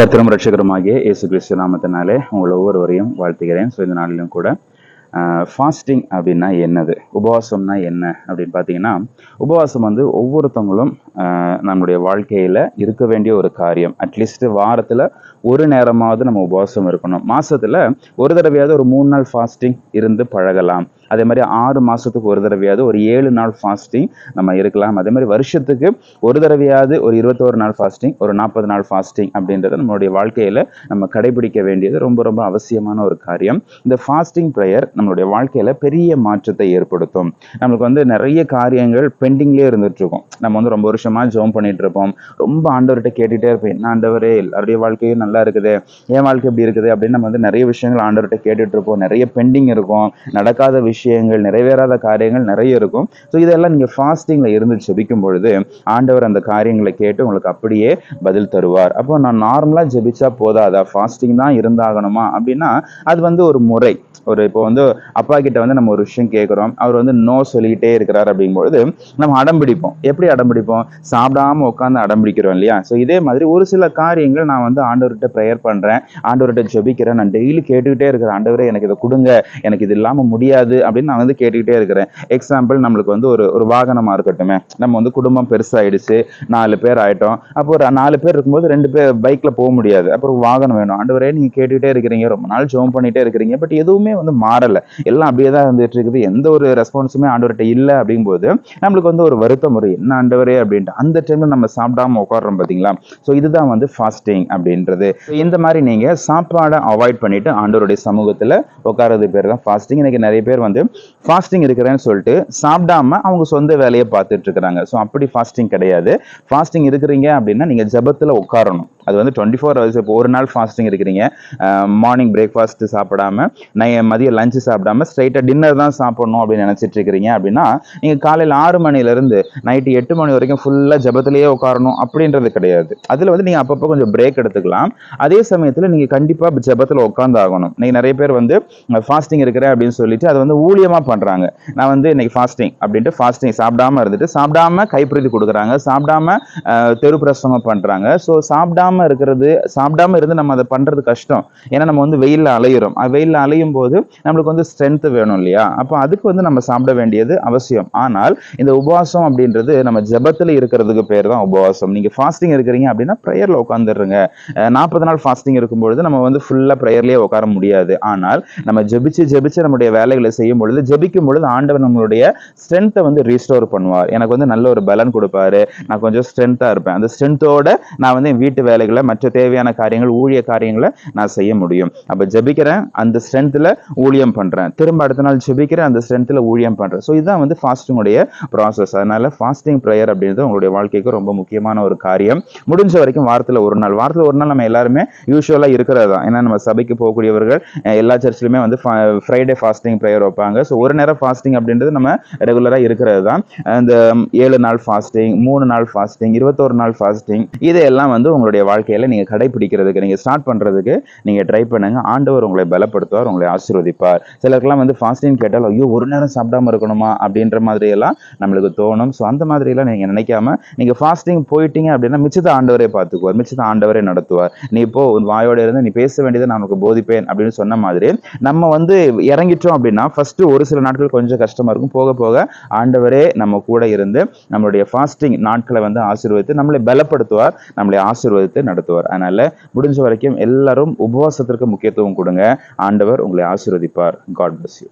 கத்திரம் ரட்சகருமாகிய இயேசு கிறிஸ்து நாமத்தினாலே உங்கள் ஒவ்வொருவரையும் வாழ்த்துகிறேன். ஸோ இந்த நாளிலும் கூட ஃபாஸ்டிங் அப்படின்னா என்னது? உபவாசம்னா என்ன அப்படின்னு பார்த்தீங்கன்னா உபவாசம் வந்து ஒவ்வொருத்தவங்களும் நம்முடைய வாழ்க்கையில் இருக்க வேண்டிய ஒரு காரியம். அட்லீஸ்ட் வாரத்தில் ஒரு நேரமாவது நம்ம உபவாசம் இருக்கணும். மாதத்தில் ஒரு தடவையாவது ஒரு மூணு நாள் ஃபாஸ்டிங் இருந்து பழகலாம். அதே மாதிரி ஆறு மாதத்துக்கு ஒரு தடவையாவது ஒரு ஏழு நாள் ஃபாஸ்டிங் நம்ம இருக்கலாம். அதே மாதிரி வருஷத்துக்கு ஒரு தடவையாவது ஒரு இருபத்தோரு நாள் ஃபாஸ்டிங் ஒரு நாற்பது நாள் ஃபாஸ்டிங் அப்படின்றது நம்மளுடைய வாழ்க்கையில் நம்ம கடைபிடிக்க வேண்டியது ரொம்ப ரொம்ப அவசியமான ஒரு காரியம். இந்த ஃபாஸ்டிங் ப்ரேயர் நம்மளுடைய வாழ்க்கையில் பெரிய மாற்றத்தை ஏற்படுத்தும். நம்மளுக்கு வந்து நிறைய காரியங்கள் பெண்டிங்லேயே இருந்துட்டுருக்கும் நம்ம வந்து ரொம்ப வருஷமாக ஜோம் பண்ணிகிட்ருப்போம் இருப்போம். ரொம்ப ஆண்டவர்கிட்ட கேட்டுகிட்டே இருப்பேன். என்ன ஆண்டவரே எல்லாருடைய வாழ்க்கையும் நல்லா இருக்குது. என் வாழ்க்கை இப்படி இருக்குது அப்படின்னு நம்ம வந்து நிறைய விஷயங்கள் ஆண்டவர்கிட்ட கேட்டுகிட்ருப்போம் நிறைய பெண்டிங் இருக்கும். நடக்காத விஷயம் விஷயங்கள் நிறைவேறாத காரியங்கள் நிறைய இருக்கும். ஸோ இதெல்லாம் நீங்கள் ஃபாஸ்டிங்கில் இருந்து ஜெபிக்கும் பொழுது ஆண்டவர் அந்த காரியங்களை கேட்டு உங்களுக்கு அப்படியே பதில் தருவார். அப்போ நான் நார்மலாக ஜெபிச்சா போதாதா? ஃபாஸ்டிங் தான் இருந்தாகணுமா? அப்படின்னா அது வந்து ஒரு முறை. ஒரு இப்போ வந்து அப்பா கிட்ட வந்து நம்ம ஒரு விஷயம் கேட்குறோம். அவர் வந்து நோ சொல்லிக்கிட்டே இருக்கிறார் அப்படிங்கும்பொழுது நம்ம அடம்பிடிப்போம் எப்படி அடம்பிடிப்போம் சாப்பிடாம உட்காந்து அடம்பிடிக்கிறோம் இல்லையா? ஸோ இதே மாதிரி ஒரு சில காரியங்கள் நான் வந்து ஆண்டவர்கிட்ட ப்ரேயர் பண்ணுறேன் ஆண்டவர்கிட்ட ஜெபிக்கிறேன். நான் டெய்லி கேட்டுக்கிட்டே இருக்கிறேன். ஆண்டவரே எனக்கு இதை கொடுங்க. எனக்கு இது இல்லாமல் முடியாது அப்படின்னு நான் வந்து கேட்டுக்கிட்டே இருக்கிறேன். எக்ஸாம்பிள் நம்மளுக்கு வந்து ஒரு ஒரு வாகனமா இருக்கட்டுமே. நம்ம வந்து குடும்பம் பெருசாகிடுச்சு நாலு பேர் ஆயிட்டோம். அப்போ ஒரு நாலு பேர் இருக்கும்போது ரெண்டு பேர் பைக்ல போக முடியாது. அப்புறம் வாகனம் வேணும். ஆண்டவரே நீங்க கேட்டுக்கிட்டே இருக்கிறீங்க. ரொம்ப நாள் ஜோம் பண்ணிட்டே இருக்கிறீங்க. பட் எதுவுமே வந்து மாறலை. எல்லாம் அப்படியே தான் இருந்துட்டு இருக்குது. எந்த ஒரு ரெஸ்பான்ஸுமே ஆண்டவர்கிட்ட இல்லை அப்படிங்கும்போது நம்மளுக்கு வந்து ஒரு வருத்தம் வரும். என்ன ஆண்டவரே அப்படின்ட்டு. அந்த டைம்ல நம்ம சாப்பிடாம உட்காடுறோம் பாத்தீங்களா ஸோ இதுதான் வந்து ஃபாஸ்டிங் அப்படின்றது. இந்த மாதிரி நீங்க சாப்பாடை அவாய்ட் பண்ணிட்டு ஆண்டவருடைய சமூகத்தில் உட்காரது பேர் தான் ஃபாஸ்டிங் இன்னைக்கு நிறைய பேர் வந்து ஃபாஸ்டிங் இருக்கிறேன்னு சொல்லிட்டு சாப்பிடாம அவங்க சொந்த வேலையை பார்த்துட்டு இருக்கிறாங்க. ஸோ அப்படி ஃபாஸ்டிங் கிடையாது. ஃபாஸ்டிங் இருக்கிறீங்க அப்படின்னா நீங்க ஜபத்தில் உட்காரணும். அது வந்து டுவெண்ட்டி ஃபோர் ஹவர்ஸ் இப்போ ஒரு நாள் ஃபாஸ்டிங் இருக்கிறீங்க. மார்னிங் பிரேக்ஃபாஸ்ட் சாப்பிடாம நை மதியம் லஞ்ச் சாப்பிடாம ஸ்ட்ரைட்டாக டின்னர் தான் சாப்பிடணும் அப்படின்னு நினச்சிட்டு இருக்கிறீங்க அப்படின்னா நீங்கள் காலையில் ஆறு மணிலேருந்து நைட்டு எட்டு மணி வரைக்கும் ஃபுல்லாக ஜபத்திலேயே உட்காரணும் அப்படின்றது கிடையாது. அதில் வந்து நீங்கள் அப்பப்போ கொஞ்சம் பிரேக் எடுத்துக்கலாம். அதே சமயத்தில் நீங்கள் கண்டிப்பாக ஜபத்தில் உட்காந்து ஆகணும் நீங்கள் நிறைய பேர் வந்து ஃபாஸ்டிங் இருக்கிறேன் அப்படின்னு சொல்லிட்டு அதை வந்து ஊழியமாக பண்ணுறாங்க நான் வந்து இன்னைக்கு ஃபாஸ்டிங் அப்படின்ட்டு ஃபாஸ்டிங் சாப்பிடாம இருந்துட்டு சாப்பிடாம கைப்பிரதி கொடுக்குறாங்க. சாப்பிடாம தெரு பிரசவம் பண்ணுறாங்க ஸோ சாப்பிடாம இருக்கிறது சாப்பிடாம இருந்து நம்ம அதை பண்ணுறது கஷ்டம். ஏன்னா நம்ம வந்து வெயிலில் அலையிறோம். வெயிலில் வெயில்ல அலையும் போது நம்மளுக்கு வந்து ஸ்ட்ரென்த் வேணும் இல்லையா? அப்போ அதுக்கு வந்து நம்ம சாப்பிட வேண்டியது அவசியம். ஆனால் இந்த உபவாசம் அப்படின்றது நம்ம ஜெபத்துல இருக்கிறதுக்கு பேர் தான் உபவாசம். நீங்க ஃபாஸ்டிங் இருக்கிறீங்க அப்படின்னா ப்ரேயர்ல உட்காந்துருங்க நாற்பது நாள் ஃபாஸ்டிங் இருக்கும்பொழுது நம்ம வந்து ஃபுல்லா ப்ரேயர்லயே உட்கார முடியாது. ஆனால் நம்ம ஜெபிச்சு ஜெபிச்சு நம்முடைய வேலைகளை செய்யும் பொழுது ஜெபிக்கும் பொழுது ஆண்டவர் நம்மளுடைய ஸ்ட்ரென்த்தை வந்து ரீஸ்டோர் பண்ணுவார். எனக்கு வந்து நல்ல ஒரு பலன் கொடுப்பாரு. நான் கொஞ்சம் ஸ்ட்ரென்த்தா இருப்பேன். அந்த ஸ்ட்ரென்த்தோட நான் வந்து என் வீட்டு வேலைகளை மற்ற தேவையான காரியங்கள் ஊழிய காரியங்களை நான் செய்ய முடியும். அப்ப ஜபிக்கிறேன் அந்த ஸ்ட்ரென்த்ல ஊழியம் பண்றேன். திரும்ப அடுத்த நாள் ஜபிக்கிறேன் அந்த ஸ்ட்ரென்த்ல ஊழியம் பண்றேன். ஸோ இதுதான் வந்து ஃபாஸ்டிங்குடைய ப்ராசஸ் அதனால ஃபாஸ்டிங் ப்ரேயர் அப்படின்றது உங்களுடைய வாழ்க்கைக்கு ரொம்ப முக்கியமான ஒரு காரியம். முடிஞ்ச வரைக்கும் வாரத்தில் ஒரு நாள். வாரத்தில் ஒரு நாள் நம்ம எல்லாருமே யூஸ்வலாக இருக்கிறது தான். ஏன்னா நம்ம சபைக்கு போகக்கூடியவர்கள் எல்லா சர்ச்சிலுமே வந்து ஃப்ரைடே ஃபாஸ்டிங் ப்ரேயர் வைப்பாங்க. ஸோ ஒரு நேரம் ஃபாஸ்டிங் அப்படின்றது நம்ம ரெகுலராக இருக்கிறது தான். இந்த ஏழு நாள் ஃபாஸ்டிங் மூணு நாள் ஃபாஸ்டிங் இருபத்தோரு நாள் ஃபாஸ்டிங் இதையெல்லாம் வந்து உங்களுடைய வாழ்க்கையில் நீங்கள் கடைபிடிக்கிறதுக்கு நீங்கள் ஸ்டார்ட் பண்ணுறதுக்கு நீங்கள் ட்ரை பண்ணுங்கள் ஆண்டவர் உங்களை பலப்படுத்துவார் உங்களை ஆசீர்வதிப்பார். சிலருக்குலாம் வந்து ஃபாஸ்டிங் கேட்டால் ஐயோ ஒரு நேரம் சாப்பிடாம இருக்கணுமா? அப்படின்ற மாதிரியெல்லாம் நம்மளுக்கு தோணும். ஸோ அந்த மாதிரியெல்லாம் நீங்கள் நினைக்காம நீங்கள் ஃபாஸ்டிங் போயிட்டீங்க அப்படின்னா மிச்சத்தை ஆண்டவரே பார்த்துக்குவார். மிச்சத்தை ஆண்டவரே நடத்துவார். நீ இப்போ உன் வாயோட இருந்து நீ பேச வேண்டியதை நான் உனக்கு போதிப்பேன் அப்படின்னு சொன்ன மாதிரி நம்ம வந்து இறங்கிட்டோம் அப்படின்னா ஃபர்ஸ்ட் ஒரு சில நாட்கள் கொஞ்சம் கஷ்டமாக இருக்கும். போக போக ஆண்டவரே நம்ம கூட இருந்து நம்மளுடைய ஃபாஸ்டிங் நாட்களை வந்து ஆசீர்வதித்து நம்மளை பலப்படுத்துவார் நம்மளை ஆசீர்வதித்து நடத்துவார். அதனால முடிஞ்ச வரைக்கும் எல்லாரும் உபவாசத்திற்கு முக்கியத்துவம் கொடுங்க. ஆண்டவர் உங்களை ஆசீர்வதிப்பார். God bless you